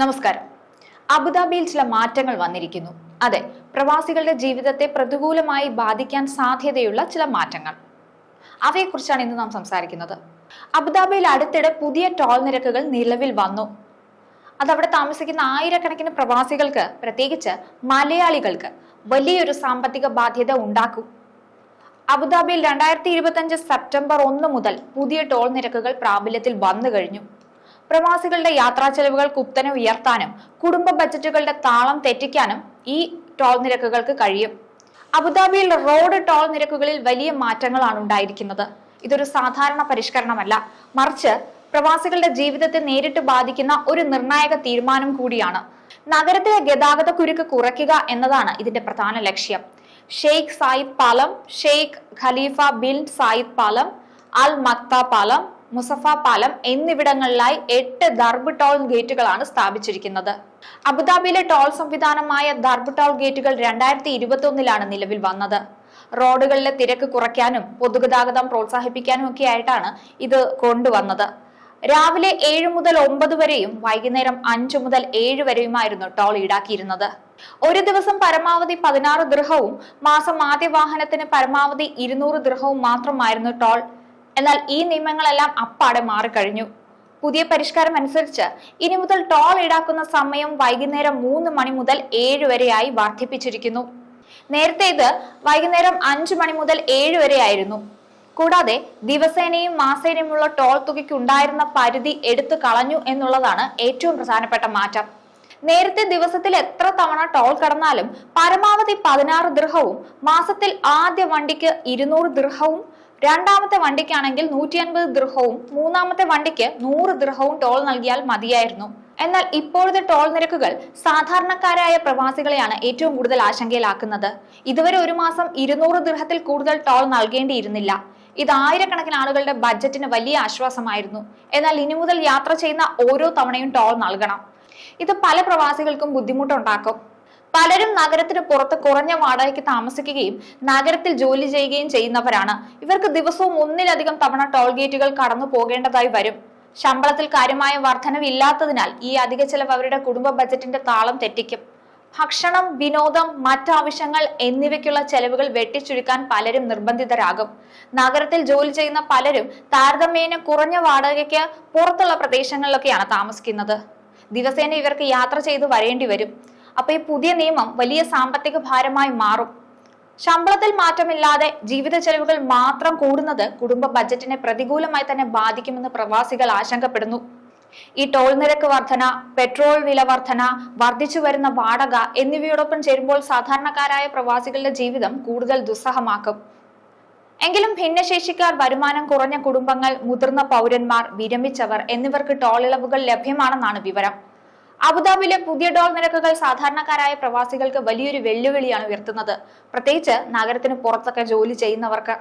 നമസ്കാരം. അബുദാബിയിൽ ചില മാറ്റങ്ങൾ വന്നിരിക്കുന്നു. അതെ പ്രവാസികളുടെ ജീവിതത്തെ പ്രതികൂലമായി ബാധിക്കാൻ സാധ്യതയുള്ള ചില മാറ്റങ്ങൾ. അവയെക്കുറിച്ചാണ് ഇന്ന് നാം സംസാരിക്കുന്നത്. അബുദാബിയിൽ അടുത്തിടെ പുതിയ ടോൾ നിരക്കുകൾ നിലവിൽ വന്നു. അത് അവിടെ താമസിക്കുന്ന ആയിരക്കണക്കിന് പ്രവാസികൾക്ക് പ്രത്യേകിച്ച് മലയാളികൾക്ക് വലിയൊരു സാമ്പത്തിക ബാധ്യത ഉണ്ടാക്കും. അബുദാബിയിൽ രണ്ടായിരത്തി ഇരുപത്തി സെപ്റ്റംബർ ഒന്ന് മുതൽ പുതിയ ടോൾ നിരക്കുകൾ പ്രാബല്യത്തിൽ വന്നു കഴിഞ്ഞു. പ്രവാസികളുടെ യാത്രാ ചെലവുകൾ കുത്തനെ ഉയർത്താനും കുടുംബ ബജറ്റുകളുടെ താളം തെറ്റിക്കാനും ഈ ടോൾ നിരക്കുകൾക്ക് കഴിയും. അബുദാബിയിൽ റോഡ് ടോൾ നിരക്കുകളിൽ വലിയ മാറ്റങ്ങളാണ് ഉണ്ടായിരിക്കുന്നത്. ഇതൊരു സാധാരണ പരിഷ്കരണമല്ല. മറിച്ച് പ്രവാസികളുടെ ജീവിതത്തെ നേരിട്ട് ബാധിക്കുന്ന ഒരു നിർണായക തീരുമാനം കൂടിയാണ്. നഗരത്തിലെ ഗതാഗത കുരുക്ക് കുറയ്ക്കുക എന്നതാണ് ഇതിന്റെ പ്രധാന ലക്ഷ്യം. ഷെയ്ഖ് സായിദ് പാലം ഷെയ്ഖ് ഖലീഫ ബിൻ സായിദ് പാലം അൽ മക്ത പാലം മുസഫ പാലം എന്നിവിടങ്ങളിലായി എട്ട് ദർബ് ടോൾ ഗേറ്റുകളാണ് സ്ഥാപിച്ചിരിക്കുന്നത്. അബുദാബിയിലെ ടോൾ സംവിധാനമായ ദർബ് ടോൾ ഗേറ്റുകൾ രണ്ടായിരത്തി ഇരുപത്തി ഒന്നിലാണ് നിലവിൽ വന്നത്. റോഡുകളിലെ തിരക്ക് കുറയ്ക്കാനും പൊതുഗതാഗതം പ്രോത്സാഹിപ്പിക്കാനും ഒക്കെ ആയിട്ടാണ് ഇത് കൊണ്ടുവന്നത്. രാവിലെ ഏഴ് മുതൽ ഒമ്പത് വരെയും വൈകുന്നേരം അഞ്ചു മുതൽ ഏഴ് വരെയുമായിരുന്നു ടോൾ ഈടാക്കിയിരുന്നത്. ഒരു ദിവസം പരമാവധി പതിനാറ് ദൃഹവും മാസം ആദ്യ വാഹനത്തിന് പരമാവധി ഇരുന്നൂറ് ദൃഹവും മാത്രമായിരുന്നു ടോൾ എന്നാൽ ഈ നിയമങ്ങളെല്ലാം അപ്പാടെ മാറിക്കഴിഞ്ഞു. പുതിയ പരിഷ്കാരം അനുസരിച്ച് ഇനി മുതൽ ടോൾ ഈടാക്കുന്ന സമയം വൈകുന്നേരം മൂന്ന് മണി മുതൽ ഏഴ് വരെയായി വർദ്ധിപ്പിച്ചിരിക്കുന്നു. നേരത്തെ ഇത് വൈകുന്നേരം അഞ്ചു മണി മുതൽ ഏഴ് വരെയായിരുന്നു. കൂടാതെ ദിവസേനയും മാസേനയുമുള്ള ടോൾ തുകയ്ക്ക് ഉണ്ടായിരുന്ന പരിധി എടുത്തു കളഞ്ഞു എന്നുള്ളതാണ് ഏറ്റവും പ്രധാനപ്പെട്ട മാറ്റം. നേരത്തെ ദിവസത്തിൽ എത്ര തവണ ടോൾ കടന്നാലും പരമാവധി പതിനാറ് ദൃഹവും മാസത്തിൽ ആദ്യ വണ്ടിക്ക് ഇരുന്നൂറ് ദൃഹവും രണ്ടാമത്തെ വണ്ടിക്കാണെങ്കിൽ നൂറ്റി അൻപത് ദൃഹവും മൂന്നാമത്തെ വണ്ടിക്ക് നൂറ് ദൃഹവും ടോൾ നൽകിയാൽ മതിയായിരുന്നു. എന്നാൽ ഇപ്പോഴത്തെ ടോൾ നിരക്കുകൾ സാധാരണക്കാരായ പ്രവാസികളെയാണ് ഏറ്റവും കൂടുതൽ ആശങ്കയിലാക്കുന്നത്. ഇതുവരെ ഒരു മാസം ഇരുന്നൂറ് ദൃഹത്തിൽ കൂടുതൽ ടോൾ നൽകേണ്ടിയിരുന്നില്ല. ഇത് ആയിരക്കണക്കിന് ആളുകളുടെ ബജറ്റിന് വലിയ ആശ്വാസമായിരുന്നു. എന്നാൽ ഇനി മുതൽ യാത്ര ചെയ്യുന്ന ഓരോ തവണയും ടോൾ നൽകണം. ഇത് പല പ്രവാസികൾക്കും ബുദ്ധിമുട്ടുണ്ടാക്കും. പലരും നഗരത്തിന് പുറത്ത് കുറഞ്ഞ വാടകയ്ക്ക് താമസിക്കുകയും നഗരത്തിൽ ജോലി ചെയ്യുകയും ചെയ്യുന്നവരാണ്. ഇവർക്ക് ദിവസവും ഒന്നിലധികം തവണ ടോൾ ഗേറ്റുകൾ കടന്നു പോകേണ്ടതായി വരും. ശമ്പളത്തിൽ കാര്യമായ വർധനവില്ലാത്തതിനാൽ ഈ അധിക ചെലവ് അവരുടെ കുടുംബ ബജറ്റിന്റെ താളം തെറ്റിക്കും. ഭക്ഷണം വിനോദം മറ്റാവശ്യങ്ങൾ എന്നിവയ്ക്കുള്ള ചെലവുകൾ വെട്ടിച്ചുരുക്കാൻ പലരും നിർബന്ധിതരാകും. നഗരത്തിൽ ജോലി ചെയ്യുന്ന പലരും താരതമ്യേന കുറഞ്ഞ വാടകയ്ക്ക് പുറത്തുള്ള പ്രദേശങ്ങളിലൊക്കെയാണ് താമസിക്കുന്നത്. ദിവസേന ഇവർക്ക് യാത്ര ചെയ്തു വരേണ്ടി വരും. അപ്പൊ ഈ പുതിയ നിയമം വലിയ സാമ്പത്തിക ഭാരമായി മാറും. ശമ്പളത്തിൽ മാറ്റമില്ലാതെ ജീവിത ചെലവുകൾ മാത്രം കൂടുന്നത് കുടുംബ ബജറ്റിനെ പ്രതികൂലമായി തന്നെ ബാധിക്കുമെന്ന് പ്രവാസികൾ ആശങ്കപ്പെടുന്നു. ഈ ടോൾ നിരക്ക് വർധന പെട്രോൾ വില വർധന വർദ്ധിച്ചു വരുന്ന വാടക എന്നിവയോടൊപ്പം ചേരുമ്പോൾ സാധാരണക്കാരായ പ്രവാസികളുടെ ജീവിതം കൂടുതൽ ദുസ്സഹമാക്കും. എങ്കിലും ഭിന്നശേഷിക്കാർ വരുമാനം കുറഞ്ഞ കുടുംബങ്ങൾ മുതിർന്ന പൗരന്മാർ വിരമിച്ചവർ എന്നിവർക്ക് ടോൾ ഇളവുകൾ ലഭ്യമാണെന്നാണ് വിവരം. അബുദാബിയിലെ പുതിയ ഡോൾ നിരക്കുകൾ സാധാരണക്കാരായ പ്രവാസികൾക്ക് വലിയൊരു വെല്ലുവിളിയാണ് ഉയർത്തുന്നത്. പ്രത്യേകിച്ച് നഗരത്തിന് പുറത്തൊക്കെ ജോലി ചെയ്യുന്നവർക്ക്.